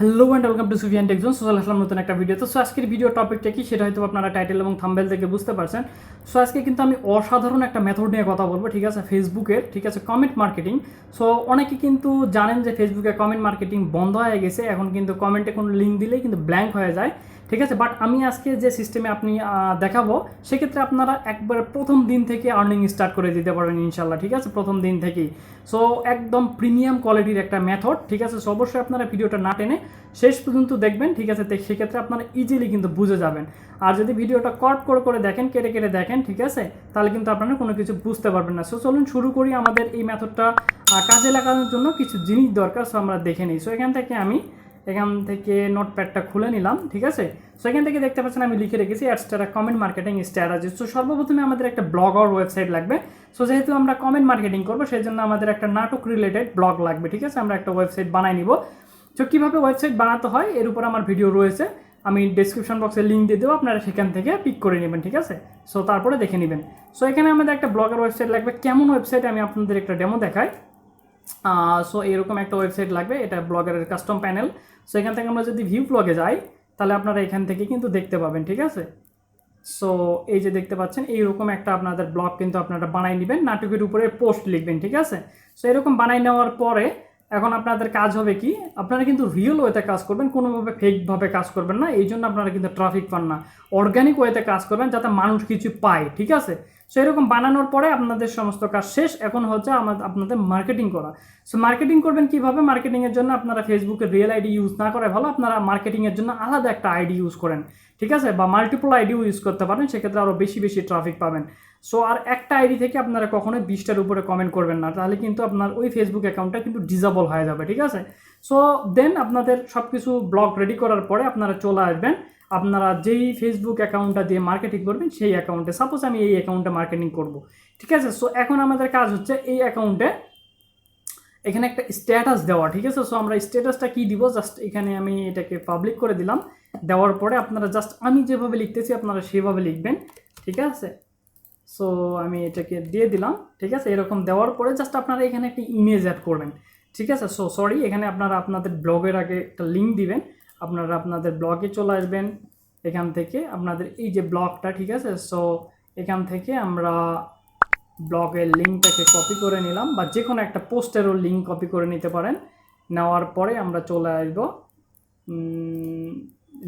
Hello and welcome to Sufiyan techzone social আসলাম নতুন একটা video তো। সো আজকের ভিডিও টপিকটা কি? সেটা হয়তো আপনারা টাইটেল এবং থাম্বেল থেকে বুঝতে পারছেন। সো আজকে কিন্তু আমি অসাধারণ একটা মেথড নিয়ে কথা বলব, ঠিক আছে? ফেসবুকের ঠিক আছে? কমেন্ট মার্কেটিং সো অনেকে কিন্তু জানেন যে ফেসবুকে কমেন্ট মার্কেটিং বন্ধ হয়ে গেছে। এখন কিন্তু কমেন্টে কোনো লিঙ্ক দিলেই কিন্তু ব্ল্যাঙ্ক হয়ে যায়। ঠিক আছে? বাট আমি আজকে যে সিস্টেমে আপনি দেখাবো, সেক্ষেত্রে আপনারা একবার প্রথম দিন থেকে আর্নিং স্টার্ট করে দিতে পারবেন ইনশাল্লাহ ঠিক আছে? প্রথম দিন থেকেই। সো একদম প্রিমিয়াম কোয়ালিটির একটা মেথড ঠিক আছে? সো অবশ্যই আপনারা ভিডিওটা না টেনে শেষ পর্যন্ত দেখবেন, ঠিক আছে? সেক্ষেত্রে আপনারা ইজিলি কিন্তু বুঝে যাবেন। আর যদি ভিডিওটা কট করে করে দেখেন, কেটে কেটে দেখেন, ঠিক আছে? তাহলে কিন্তু আপনারা কোনো কিছু বুঝতে পারবেন না। সো চলুন শুরু করি আমাদের এই মেথডটা কাজে লাগানোর জন্য কিছু জিনিস দরকার সো আমরা দেখে নিই। সো এখান থেকে আমি এখান থেকে নোটপ্যাডটা খুলে নিলাম, ঠিক আছে? সো এখান থেকে দেখতে পাচ্ছেন আমি লিখে রেখেছি Adsterra comment marketing strategy so সর্বপ্রথমে আমাদের একটা ব্লগ আর ওয়েবসাইট লাগবে। সো যেহেতু আমরা কমেন্ট মার্কেটিং করব সেই জন্য আমাদের একটা নাটক রিলেটেড ব্লগ লাগবে, ঠিক আছে? আমরা একটা ওয়েবসাইট বানাই নিব। তো কীভাবে ওয়েবসাইট বানাতে হয়, এর উপর আমার ভিডিও রয়েছে। আমি ডিসক্রিপশন বক্সে লিঙ্ক দিয়ে দেবো, আপনারা সেখান থেকে পিক করে নেবেন, ঠিক আছে? সো তারপরে দেখে নেবেন। সো এখানে আমাদের একটা ব্লগের ওয়েবসাইট লাগবে। কেমন ওয়েবসাইট আমি আপনাদের একটা ডেমো দেখাই। সো এরকম একটা ওয়েবসাইট লাগবে, এটা ব্লগের কাস্টম প্যানেল সো এখান থেকে আমরা যদি ভিউ ব্লগে যাই, তাহলে আপনারা এখান থেকে কিন্তু দেখতে পাবেন, ঠিক আছে? সো এই যে দেখতে পাচ্ছেন, এইরকম একটা আপনাদের ব্লগ কিন্তু আপনারা বানাই নেবেন, নাটকের উপরে পোস্ট লিখবেন, ঠিক আছে? সো এরকম বানাই নেওয়ার পরে এখন আপনাদের কাজ হবে কি, আপনারা কিন্তু রিয়েল ওয়েতে কাজ করবেন, কোনোভাবে ফেকভাবে কাজ করবেন না, এই জন্য আপনারা কিন্তু ট্রাফিক পান না। অর্গানিক ওয়েতে কাজ করবেন যাতে মানুষ কিছু পায়, ঠিক আছে? সো এরকম বানানোর পরে আপনাদের সমস্ত কাজ শেষ, এখন হচ্ছে আপনাদের মার্কেটিং করা। সো মার্কেটিং করবেন কীভাবে? মার্কেটিংয়ের জন্য আপনারা ফেসবুকে রিয়েল আইডি ইউজ না করে ভালো, আপনারা মার্কেটিংয়ের জন্য আলাদা একটা আইডি ইউজ করেন, ঠিক আছে? বা মাল্টিপল আইডিও ইউজ করতে পারেন, সেক্ষেত্রে আরও বেশি বেশি ট্রাফিক পাবেন। সো আর একটা আইডি থেকে আপনারা কখনোই বিশটার উপরে কমেন্ট করবেন না। তাহলে কিন্তু আপনার ওই ফেসবুক অ্যাকাউন্টটা কিন্তু ডিজাবল হয়ে যাবে, ঠিক আছে? সো দেন আপনাদের সব কিছু ব্লগ রেডি করার পরে আপনারা চলে আসবেন। আপনারা যেই ফেসবুক অ্যাকাউন্টটা দিয়ে মার্কেটিং করবেন, সেই অ্যাকাউন্টে সাপোজ আমি এই অ্যাকাউন্টে মার্কেটিং করব, ঠিক আছে? সো এখন আমাদের কাজ হচ্ছে এই অ্যাকাউন্টে এখানে একটা স্ট্যাটাস দেওয়া, ঠিক আছে? সো আমরা স্ট্যাটাসটা কী দিব? জাস্ট এখানে আমি এটাকে পাবলিক করে দিলাম। দেওয়ার পরে আপনারা জাস্ট আমি যেভাবে লিখতেছি, আপনারা সেভাবে লিখবেন, ঠিক আছে? সো আমি এটাকে দিয়ে দিলাম, ঠিক আছে? এরকম দেওয়ার পরে জাস্ট আপনারা এখানে একটা ইমেজ অ্যাড করবেন, ঠিক আছে? সো সরি এখানে আপনারা আপনাদের ব্লগের আগে একটা লিঙ্ক দিবেন। আপনারা আপনাদের ব্লগে চলে আসবেন, এখান থেকে আপনাদের এই যে ব্লগটা ঠিক আছে? সো এখান থেকে আমরা ব্লগের লিঙ্কটাকে কপি করে নিলাম, বা যে কোনো একটা পোস্টেরও লিঙ্ক কপি করে নিতে পারেন। নেওয়ার পরে আমরা চলে আসব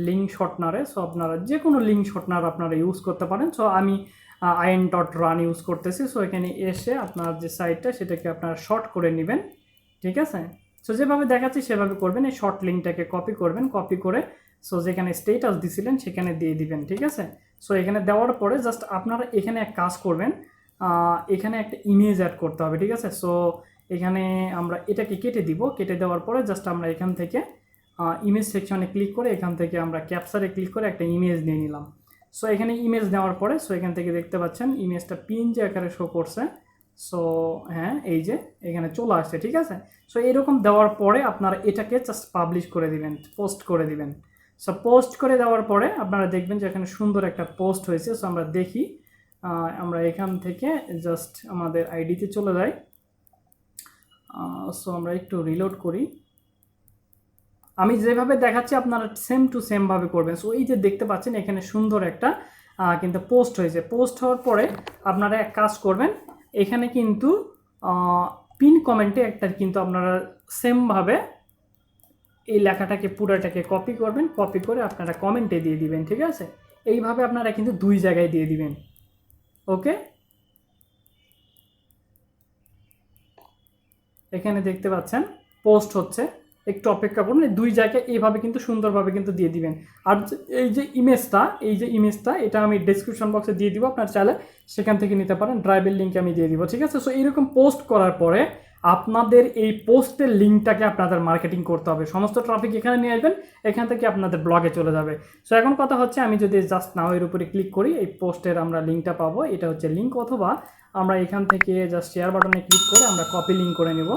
লিঙ্ক শর্টনারে সো আপনারা যে কোনো লিঙ্ক শর্টনার আপনারা ইউজ করতে পারেন। সো আমি আইএন ডট রান ইউজ করতেছি। সো এখানে এসে আপনার যে সাইটটা সেটাকে আপনারা শর্ট করে নেবেন। ঠিক আছে? সো যেভাবে দেখাচ্ছি, সেভাবে করবেন। এই শর্ট লিঙ্কটাকে কপি করবেন। কপি করে সো যেখানে স্টেটাস দিছিলেন, সেখানে দিয়ে দিবেন। ঠিক আছে? সো এখানে দেওয়ার পরে জাস্ট আপনারা এখানে এক কাজ করবেন। এখানে একটা ইমেজ অ্যাড করতে হবে। ঠিক আছে? সো এখানে আমরা এটাকে কেটে দিব। কেটে দেওয়ার পরে জাস্ট আমরা এখান থেকে ইমেজ সেকশনে ক্লিক করে, এখান থেকে আমরা ক্যাপচারে ক্লিক করে একটা ইমেজ নিয়ে নিলাম। সো এখানে ইমেজ নেওয়ার পরে সো এখান থেকে দেখতে পাচ্ছেন ইমেজটা পিনজে আকারে শো করছে। সো হ্যাঁ এই যে, এখানে চলে আসছে, ঠিক আছে? সো এরকম দেওয়ার পরে আপনারা এটাকে জাস্ট পাবলিশ করে দিবেন পোস্ট করে দিবেন। সো পোস্ট করে দেওয়ার পরে আপনারা দেখবেন যে এখানে সুন্দর একটা পোস্ট হয়েছে। সো আমরা দেখি আমরা এখান থেকে জাস্ট আমাদের আইডিতে চলে যাই। সো আমরা একটু রিলোড করি। আমি যেভাবে দেখাচ্ছি, আপনারা সেম টু সেমভাবে করবেন। সো এই যে দেখতে পাচ্ছেন, এখানে সুন্দর একটা কিন্তু পোস্ট হয়েছে। পোস্ট হওয়ার পরে আপনারা এক কাজ করবেন, এখানে কিন্তু পিন কমেন্টে একটা কিন্তু আপনারা সেমভাবে এই লেখাটাকে, পুরাটাকে কপি করবেন। কপি করে আপনারা কমেন্টে দিয়ে দিবেন, ঠিক আছে? এইভাবে আপনারা কিন্তু দুই জায়গায় দিয়ে দিবেন। ওকে এখানে দেখতে পাচ্ছেন পোস্ট হচ্ছে। একটু অপেক্ষা করুন দুই জায়গায় এইভাবে কিন্তু সুন্দরভাবে কিন্তু দিয়ে দিবেন। আর এই যে ইমেজটা এই যে ইমেজটা এটা আমি ডিসক্রিপশন বক্সে দিয়ে দিব, আপনার চাইলে সেখান থেকে নিতে পারেন ড্রাইভের লিঙ্ক আমি দিয়ে দিব, ঠিক আছে? সো এইরকম পোস্ট করার পরে আপনাদের এই পোস্টের লিঙ্কটাকে আপনাদের মার্কেটিং করতে হবে। সমস্ত ট্রাফিক এখানে নিয়ে আসবেন, এখান থেকে আপনাদের ব্লগে চলে যাবে। সো এখন কথা হচ্ছে, আমি যদি জাস্ট নাও এর উপরে ক্লিক করি, এই পোস্টের আমরা লিঙ্কটা পাবো, এটা হচ্ছে লিঙ্ক অথবা আমরা এখান থেকে জাস্ট শেয়ার বাটনে ক্লিক করে আমরা কপি লিঙ্ক করে নেব।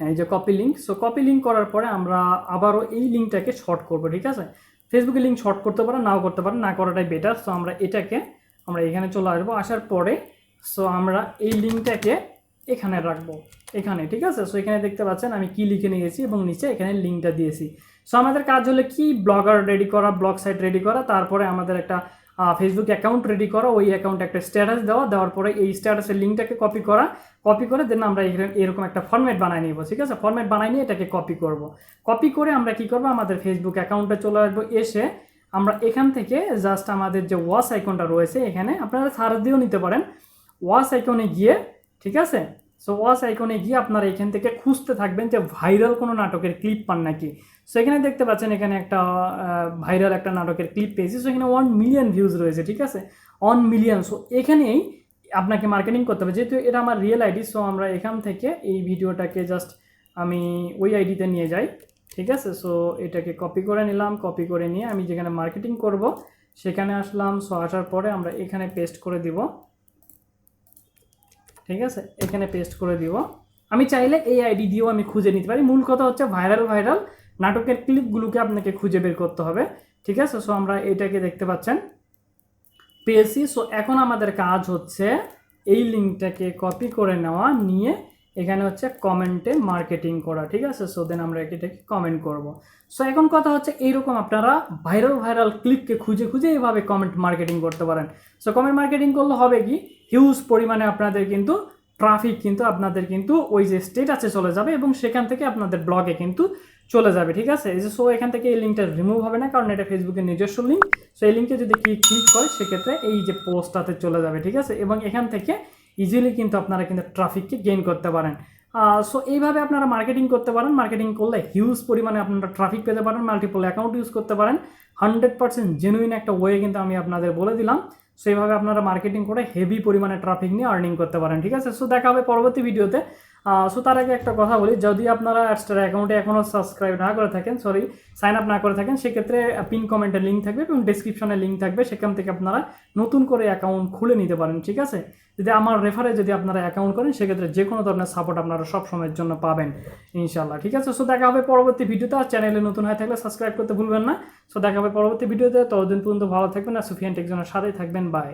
এই যে copy link so copy link করার পরে আমরা আবারও এই লিঙ্কটাকে শর্ট করব, ঠিক আছে? ফেসবুকে লিঙ্ক শর্ট করতে পারেন, নাও করতে পারেন, না করাটাই বেটার সো আমরা এটাকে, আমরা এখানে চলে আসব, আসার পরে সো আমরা এই লিঙ্কটাকে এখানে রাখব, এখানে, ঠিক আছে? সো এখানে দেখতে পাচ্ছেন আমি কি লিখে নিয়েছি এবং নিচে এখানে লিঙ্কটা দিয়েছি। সো আমাদের কাজ হলো কি? ব্লগার রেডি করা ব্লগ সাইট রেডি করা, তারপরে আমাদের একটা ফেসবুক অ্যাকাউন্ট রেডি করা, ওই অ্যাকাউন্টে একটা স্ট্যাটাস দেওয়া দেওয়ার পরে এই স্ট্যাটাসের লিঙ্কটাকে কপি করা কপি করে দেন আমরা এরকম একটা ফর্ম্যাট বানাই নিব, ঠিক আছে? ফর্ম্যাট বানাই নিয়ে এটাকে কপি করব। কপি করে আমরা কি করব? আমাদের ফেসবুক অ্যাকাউন্টে চলে আসব, এসে আমরা এখান থেকে জাস্ট আমাদের যে ওয়াশ আইকনটা রয়েছে, এখানে আপনারা সার্চ দিয়েও নিতে পারেন। ওয়াশ আইকনে গিয়ে, ঠিক আছে? সো ওয়াচ আইকনে গিয়ে আপনারা এখান থেকে খুঁজতে থাকবেন যে ভাইরাল কোনো নাটকের ক্লিপ পান নাকি। সো এখানে দেখতে পাচ্ছেন এখানে একটা ভাইরাল একটা নাটকের ক্লিপ পেয়েছি। সো এখানে ওয়ান মিলিয়ন ভিউজ রয়েছে, ঠিক আছে? ওয়ান মিলিয়ন সো এখানেই আপনাকে মার্কেটিং করতে হবে। যেহেতু এটা আমার রিয়েল আইডি সো আমরা এখান থেকে এই ভিডিওটাকে জাস্ট আমি ওই আইডিতে নিয়ে যাই, ঠিক আছে? সো এটাকে কপি করে নিলাম কপি করে নিয়ে আমি যেখানে মার্কেটিং করব, সেখানে আসলাম। সো আসার পরে আমরা এখানে পেস্ট করে দিব। ঠিক আছে? এখানে পেস্ট করে দিব। আমি চাইলে এই আইডি দিয়েও আমি খুঁজে নিতে পারি। মূল কথা হচ্ছে ভাইরাল ভাইরাল নাটকের ক্লিপগুলোকে আপনাকে খুঁজে বের করতে হবে। ঠিক আছে? সো আমরা এটাকে দেখতে পাচ্ছেন। পেয়েছি। সো এখন আমাদের কাজ হচ্ছে এই লিঙ্কটাকে কপি করে নেওয়া, নিয়ে এখানে হচ্ছে কমেন্টে মার্কেটিং করা, ঠিক আছে? সো দেন আমরা এটাকে কমেন্ট করব। সো এখন কথা হচ্ছে এইরকম আপনারা ভাইরাল ভাইরাল ক্লিপকে খুঁজে খুঁজে এইভাবে কমেন্ট মার্কেটিং করতে পারেন। সো কমেন্ট মার্কেটিং করলে হবে কি? হিউজ পরিমাণে আপনাদের কিন্তু ট্রাফিক কিন্তু আপনাদের কিন্তু ওই যে স্টেটাসে চলে যাবে এবং সেখান থেকে আপনাদের ব্লগে কিন্তু চলে যাবে, ঠিক আছে? এই যে সো এখান থেকে এই লিঙ্কটা রিমুভ হবে না, কারণ এটা ফেসবুকের নিজস্ব লিঙ্ক সো এই লিঙ্কে যদি কি ক্লিক করে, সেক্ষেত্রে এই যে পোস্টটাতে চলে যাবে, ঠিক আছে? এবং এখান থেকে ইজিলি কিন্তু আপনারা কিন্তু ট্রাফিককে গেইন করতে পারেন। সো এইভাবে আপনারা মার্কেটিং করতে পারেন। মার্কেটিং করলে হিউজ পরিমাণে আপনারা ট্রাফিক পেতে পারেন। মাল্টিপল অ্যাকাউন্ট ইউজ করতে পারেন। হান্ড্রেড পার্সেন্ট জেনুইন একটা ওয়ে কিন্তু আমি আপনাদের বলে দিলাম। সো এইভাবে আপনারা মার্কেটিং করে হেভি পরিমাণে ট্রাফিক নিয়ে আর্নিং করতে পারেন। ঠিক আছে? সো দেখা হবে পরবর্তী ভিডিওতে সো তার আগে একটা কথা বলি, যদি আপনারা অ্যাডস্টার অ্যাকাউন্টে এখনও সাবস্ক্রাইব না করে থাকেন সরি সাইন আপ না করে থাকেন, সেক্ষেত্রে পিন কমেন্টের লিঙ্ক থাকবে এবং ডিসক্রিপশনে লিঙ্ক থাকবে, সেখান থেকে আপনারা নতুন করে অ্যাকাউন্ট খুলে নিতে পারেন, ঠিক আছে? যদি আমার রেফারে যদি আপনারা অ্যাকাউন্ট করেন, সেক্ষেত্রে যে কোনো ধরনের সাপোর্ট আপনারা সব সময়ের জন্য পাবেন ইনশাল্লাহ ঠিক আছে? সো দেখা হবে পরবর্তী ভিডিওতে, আর চ্যানেলে নতুন হয়ে থাকলে সাবস্ক্রাইব করতে ভুলবেন না। সো দেখা হবে পরবর্তী ভিডিওতে, ততদিন পর্যন্ত ভালো থাকবেন, আর সুফিয়ান টেকজনের সাথেই থাকবেন বাই